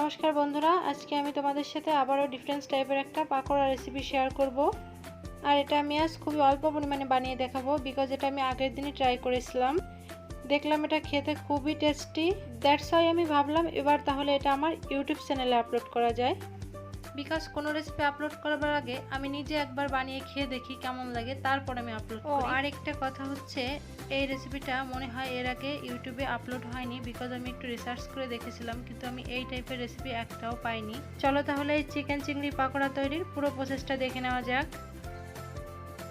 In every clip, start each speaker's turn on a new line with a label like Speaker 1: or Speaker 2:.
Speaker 1: নমস্কার বন্ধুরা, আজকে আমি তোমাদের সাথে আবারও ডিফারেন্স টাইপের একটা পাকোড়া রেসিপি শেয়ার করব। আর এটা আমি আজ খুবই অল্প পরিমাণে বানিয়ে দেখাবো বিকজ এটা আমি আগের দিনই ট্রাই করেছিলাম। দেখলাম এটা খেতে খুবই টেস্টি দ্যাটস ওয়াই আমি ভাবলাম এবার তাহলে এটা আমার ইউটিউব চ্যানেলে আপলোড করা যায়। বিকজ কোনো রেসিপি আপলোড করার আগে আমি নিজে একবার বানিয়ে খেয়ে দেখি কেমন লাগে তারপর আমি আপলোড ও আর একটা কথা হচ্ছে এই রেসিপিটা মনে হয় এর আগে ইউটিউবে আপলোড হয়নি বিকজ আমি একটু রিসার্চ করে দেখেছিলাম কিন্তু আমি এই টাইপের রেসিপি একটাও পাইনি। চলো তাহলে এই চিকেন চিংড়ি পাকোড়া তৈরির পুরো প্রসেসটা দেখে নেওয়া যাক।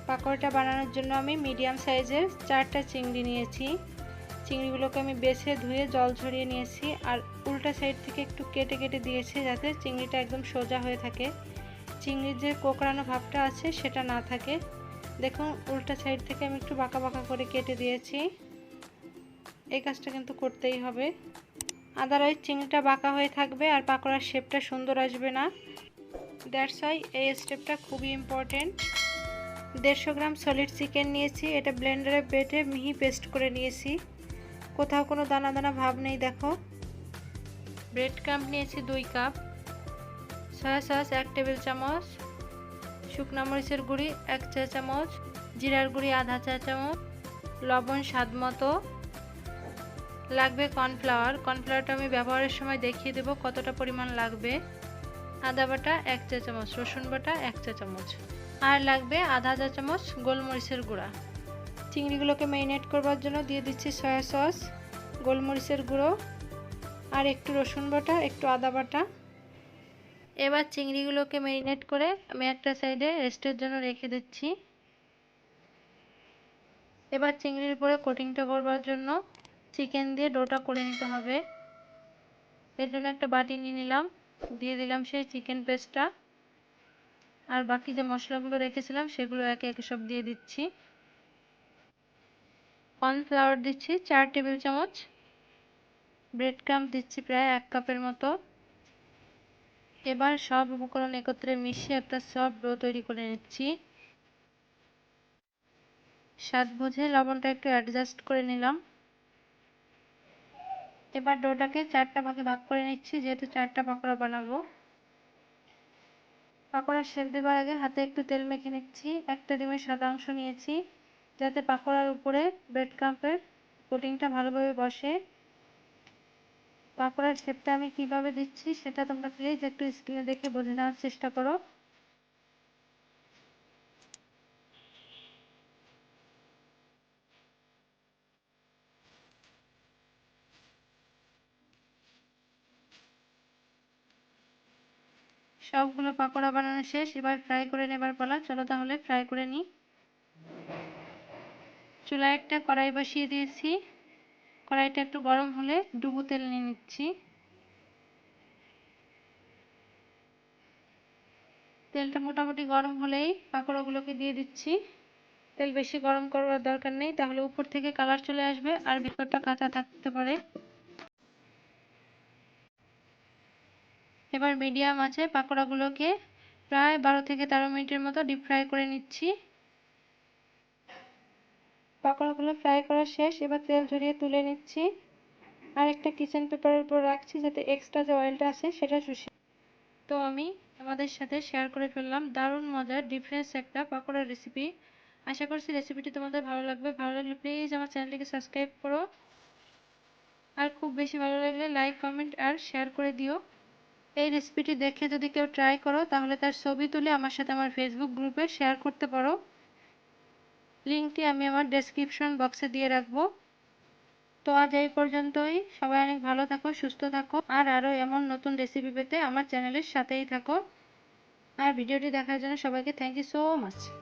Speaker 1: পাকোড়াটা বানানোর জন্য আমি মিডিয়াম সাইজের চারটা চিংড়ি নিয়েছি। চিংড়িগুলোকে আমি বেছে ধুয়ে জল ঝরিয়ে নিয়েছি আর উল্টা সাইড থেকে একটু কেটে কেটে দিয়েছি যাতে চিংড়িটা একদম সোজা হয়ে থাকে। চিংড়ির যে কোকড়ানো ভাবটা আছে সেটা না থাকে। দেখুন, উল্টা সাইড থেকে আমি একটু বাঁকা বাঁকা করে কেটে দিয়েছি। এই কাজটা কিন্তু করতেই হবে। আদারওয়াইজ চিংড়িটা বাঁকা হয়ে থাকবে আর পাকোড়ার শেপটা সুন্দর আসবে না। দ্যাটস ওয়াই এই স্টেপটা খুবই ইম্পর্টেন্ট দেড়শো গ্রাম সলিড চিকেন নিয়েছি। এটা ব্লেন্ডারে বেটে মিহি পেস্ট করে নিয়েছি। কোথাও কোনো দানা দানা ভাব নেই, দেখো। ব্রেড ক্রাম্প নিয়েছি দুই কাপ সয়া সস এক টেবিল চামচ। শুকনো মরিচের গুঁড়ি এক চা চামচ। জিরার গুঁড়ি আধা চা চামচ। লবণ স্বাদ মতো। লাগবে কর্নফ্লাওয়ার। কর্নফ্লাওয়ারটা আমি ব্যবহারের সময় দেখিয়ে দেবো কতটা পরিমাণ লাগবে। আদা বাটা এক চা চামচ। রসুন বাটা এক চা চামচ। আর লাগবে আধা চা চামচ গোলমরিচের গুঁড়া। চিংড়িগুলোকে ম্যারিনেট করবার জন্য দিয়ে দিচ্ছি সয়া সস, গোলমরিচের গুঁড়ো আর একটু রসুন বাটা, একটু আদা বাটা। এবার চিংড়িগুলোকে ম্যারিনেট করে আমি একটা সাইডে রেস্টের জন্য রেখে দিচ্ছি। এবার চিংড়ির উপরে কোটিংটা করবার জন্য চিকেন দিয়ে ডোটা করে নিতে হবে। এর জন্য একটা বাটি নিয়ে নিলাম, দিয়ে দিলাম সেই চিকেন পেস্টটা। আর বাকি যে মশলাগুলো রেখেছিলাম সেগুলো একে একে সব দিয়ে দিচ্ছি। কর্নফ্লাওয়ার দিচ্ছি চার টেবিল চামচ। ব্রেড ক্রাম্প দিচ্ছি প্রায় এক কাপের মতো। এবার সব উপকরণ একত্রে মিশিয়ে একটা সফট ডো তৈরি করে নিচ্ছি। স্বাদ বুঝে লবণটা একটু অ্যাডজাস্ট করে নিলাম। এবার ডোটাকে চারটা ভাগে ভাগ করে নিচ্ছি, যেহেতু চারটা পাকোড়া বানাবো। পাকোড়া সেদ্ধ দেওয়ার আগে হাতে একটু তেল মেখে নিচ্ছি। একটা ডিমের সাদা অংশ নিয়েছি। যাতে পাকোড়ার উপরে ব্রেড ক্রাম্পের কোটিংটা ভালোভাবে বসে। পাকোড়ার শেপটা আমি কীভাবে দিচ্ছি সেটা তোমরা প্লিজ একটু স্ক্রিনে দেখে বুঝে নেওয়ার চেষ্টা করো। সবগুলো পাকোড়া বানানো শেষ, এবার ফ্রাই করে নেবার পালা। চলো তাহলে ফ্রাই করে নিই চুলায় একটা কড়াই বসিয়ে দিয়েছি। কড়াইটা একটু গরম হলে ডুবো তেল নিয়ে নিচ্ছি। তেলটা মোটামুটি গরম হলেই পাকোড়াগুলোকে দিয়ে দিচ্ছি। তেল বেশি গরম করার দরকার নেই, তাহলে উপর থেকে কালার চলে আসবে আর ভেতরটা কাঁচা থাকতে পারে। এবার মিডিয়াম আছে পাকোড়াগুলোকে প্রায় বারো থেকে তেরো মিনিটের মতো ডিপ ফ্রাই করে নিচ্ছি। পাকোড়াগুলো ফ্রাই করা শেষ, এবার তেল ঝরিয়ে তুলে নিচ্ছি। আর একটা কিচেন পেপারের উপর রাখছি যাতে এক্সট্রা যে অয়েলটা আছে সেটা শুষে তো আমি আমাদের সাথে শেয়ার করে ফেললাম, দারুণ মজার ডিফারেন্স একটা পাকোড়ার রেসিপি আশা করছি রেসিপিটি তোমাদের ভালো লাগবে। ভালো লাগলে প্লিজ আমার চ্যানেলটিকে সাবস্ক্রাইব করো। আর খুব বেশি ভালো লাগলে লাইক কমেন্ট আর শেয়ার করে দিও। এই রেসিপিটি দেখে যদি কেউ ট্রাই করো, তাহলে তার ছবি তুলে আমার সাথে আমার ফেসবুক গ্রুপে শেয়ার করতে পারো। লিঙ্কটি আমি আমার ডেসক্রিপশন বক্সে দিয়ে রাখব। তো আজ এই পর্যন্তই। সবাই অনেক ভালো থাকো, সুস্থ থাকো, আর আরও এমন নতুন রেসিপি পেতে আমার চ্যানেলের সাথেই থাকো। আর ভিডিওটি দেখার জন্য সবাইকে থ্যাংক ইউ সো মাচ